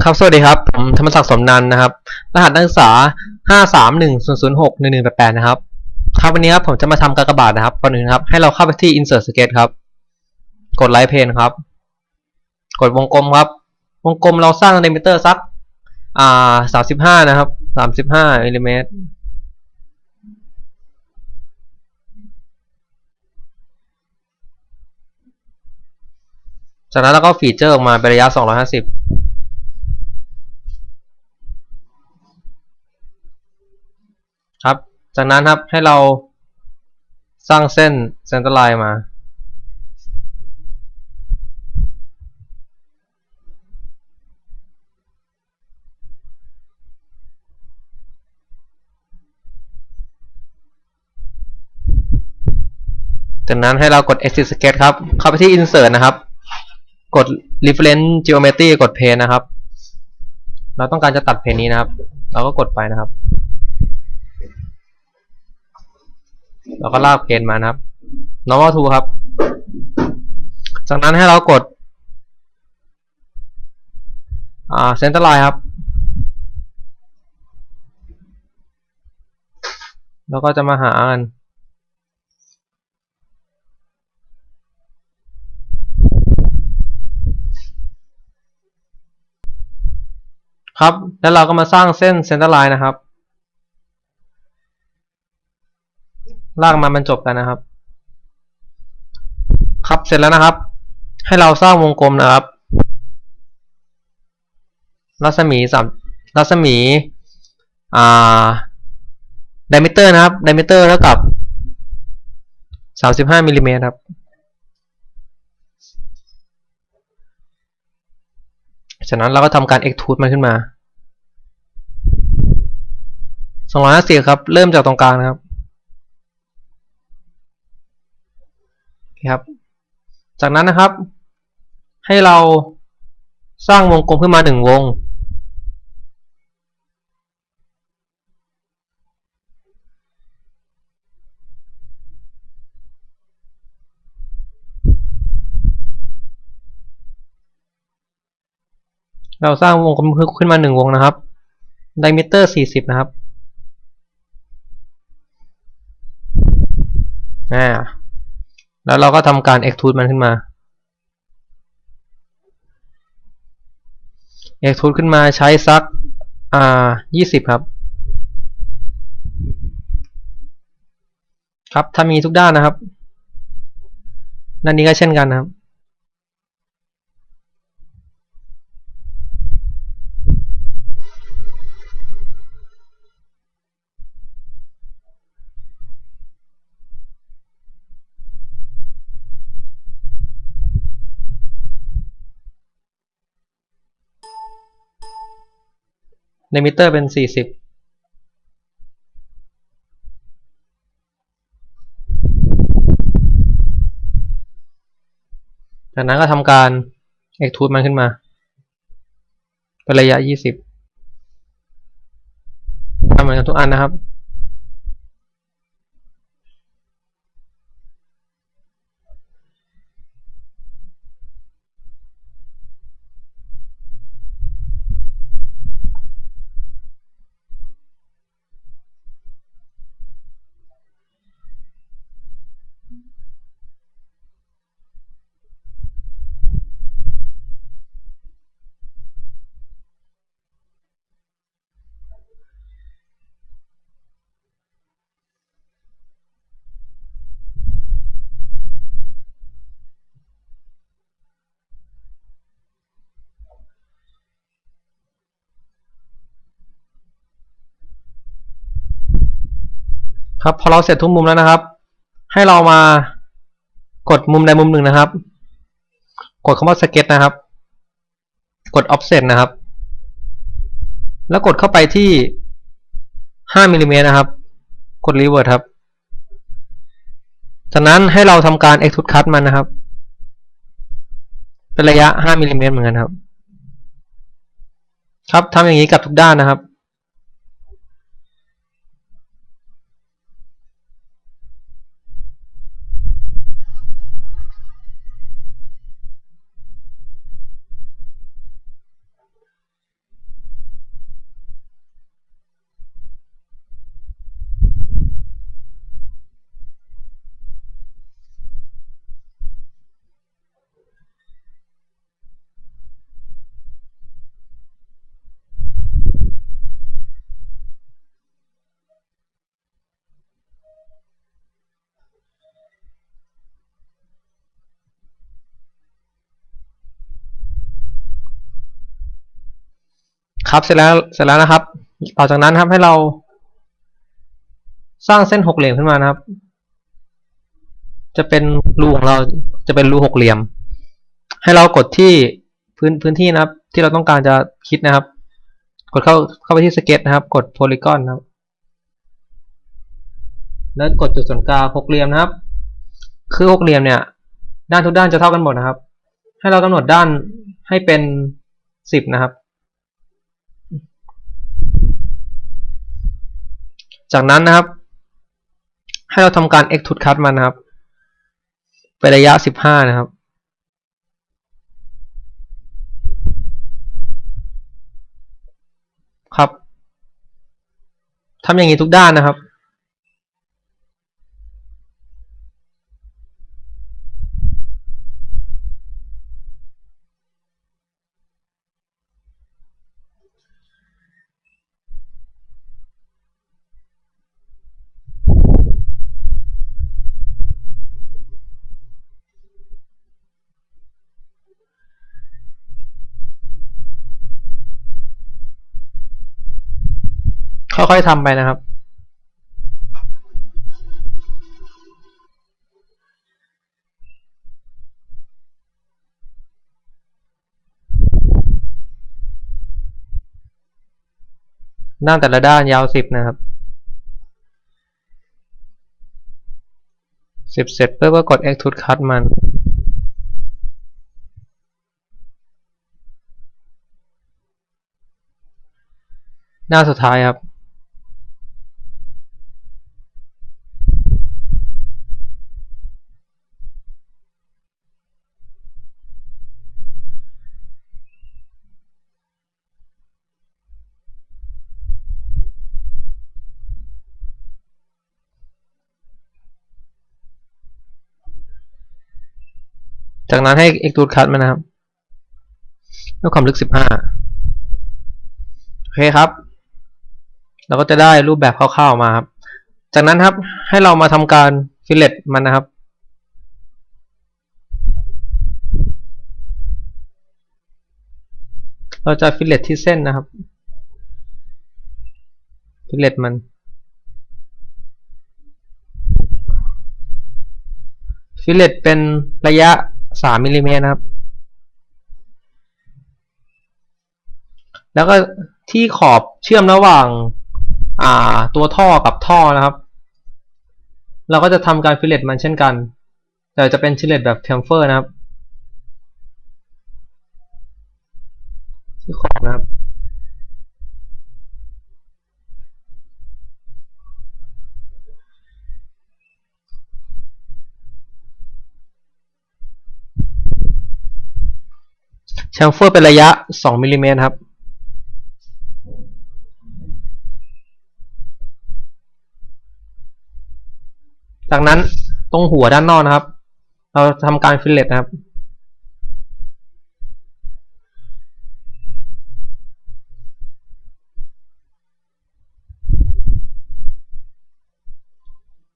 ครับสวัสดีครับ ผมธรรมศักดิ์สมนันนะครับ รหัสนักศึกษาห้าสามหนึ่งศูนย์ศูนย์หกหนึ่งหนึ่งแปดแปดนะครับ ครับวันนี้ครับผมจะมาทำกากบาทนะครับก่อนอื่นครับ ให้เราเข้าไปที่ insert sketch ครับ กด right pane ครับ กดวงกลมครับ วงกลมเราสร้าง diameter สัก อ่าสามสิบห้านะครับสามสิบห้ามิลลิเมตรจากนั้นเราก็ฟีเจอร์ออกมาเป็นระยะ 250 ครับ จากนั้นครับให้เราสร้างเส้นเซนเตอร์ไลน์มาจากนั้นให้เรากด exit sketch ครับ เข้าไปที่ insert นะครับ กด reference geometry กด pane นะครับ เราต้องการจะตัดเพนนี้นะครับ เราก็กดไปนะครับ เราก็ลากเพนมานะครับ normal to ครับ จากนั้นให้เรากดอ่า center line ครับ แล้วก็จะมาหากันครับ แล้วเราก็มาสร้างเส้นเซนเตอร์ไลน์นะครับ ลากมามันจบกันนะครับ ครับเสร็จแล้วนะครับ ให้เราสร้างวงกลมนะครับ รัศมีสามรัศมีอ่าดมิเตอร์นะครับดมิเตอร์เท่ากับสามสิบห้ามิลลิเมตรครับ จากนั้นเราก็ทำการ extrude มันขึ้นมา250ครับ เริ่มจากตรงกลางนะครับโอเครับ จากนั้นนะครับ ให้เราสร้างวงกลมขึ้นมาหนึ่งวง เราสร้างวงกลมขึ้นมาหนึ่งวงนะครับไดมิเตอร์สี่สิบนะครับ อ่า แล้วเราก็ทำการ extrude มันขึ้นมา extrude ขึ้นมาใช้สักอ่า20 ครับ ครับถ้ามีทุกด้านนะครับ ด้านนี้ก็เช่นกันนะครับ ในมิเตอร์เป็นสี่สิบจากนั้นก็ทำการ extrude มันขึ้นมา เป็นระยะยี่สิบทำเหมือนกันทุกอันนะครับ ครับพอเราเสร็จทุกมุมแล้วนะครับ ให้เรามากดมุมใดมุมหนึ่งนะครับ กดคำว่า sketch นะครับ กด offset นะครับ แล้วกดเข้าไปที่5มิลลิเมตรนะครับ กด revert ครับ จากนั้นให้เราทำการ extrude cut มันนะครับ เป็นระยะ5มิลลิเมตรเหมือนกันครับ ครับทำอย่างนี้กับทุกด้านนะครับ ครับเสร็จแล้วเสร็จแล้วนะครับ ต่อจากนั้นครับให้เราสร้างเส้นหกเหลี่ยมขึ้นมานะครับ จะเป็นรูของเราจะเป็นรูหกเหลี่ยม ให้เรากดที่พื้นพื้นที่นะครับ ที่เราต้องการจะคิดนะครับ กดเข้าเข้าไปที่สเก็ตนะครับ กดโพลีกอนนะครับ แล้วกดจุดศูนย์กลางหกเหลี่ยมนะครับ คือหกเหลี่ยมเนี่ย ด้านทุกด้านจะเท่ากันหมดนะครับ ให้เรากำหนดด้านให้เป็นสิบนะครับ จากนั้นนะครับ ให้เราทำการ extrude cut มันนะครับ ไประยะ 15 นะครับครับทำอย่างนี้ทุกด้านนะครับ ค่อยๆทำไปนะครับด้านแต่ละด้านยาวสิบนะครับสิบเสร็จปุ๊บก็กด extrude cut มัน หน้าสุดท้ายครับ จากนั้นให้ extrude cut มันนะครับด้วยความลึก 15 โอเคครับ เราก็จะได้รูปแบบคร่าวๆมาครับ จากนั้นครับให้เรามาทำการ fillet มันนะครับ เราจะ fillet ที่เส้นนะครับ fillet มัน fillet เป็นระยะ 3มิลลิเมตรนะครับ แล้วก็ที่ขอบเชื่อมระหว่าง อ่า ตัวท่อกับท่อนะครับ เราก็จะทำการฟิลเลตมันเช่นกัน แต่จะเป็นฟิลเลตแบบเทมเฟอร์นะครับ ที่ขอบนะครับ แชมเฟอร์เป็นระยะ 2มิลลิเมตรครับ จากนั้นตรงหัวด้านนอกนะครับ เราทำการฟิลเลตนะครับ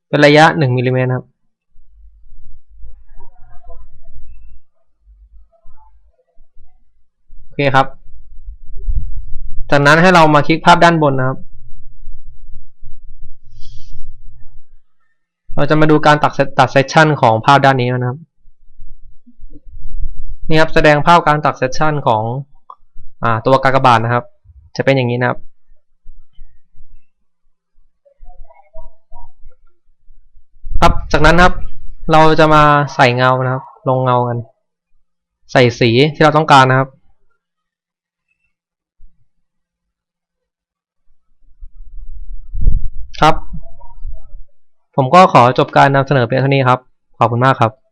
เป็นระยะ 1มิลลิเมตรครับ เคครับ จากนั้นให้เรามาคลิกภาพด้านบนนะครับ เราจะมาดูการตัดตัดเซสชันของภาพด้านนี้นะครับ นี่ครับแสดงภาพการตัดเซสชันของอตัวกากบาทนะครับ จะเป็นอย่างนี้นะครับครับจากนั้นครับ เราจะมาใส่เงานะครับ ลงเงากัน ใส่สีที่เราต้องการนะครับ ผมก็ขอจบการนำเสนอเพียงเท่านี้ครับ ขอบคุณมากครับ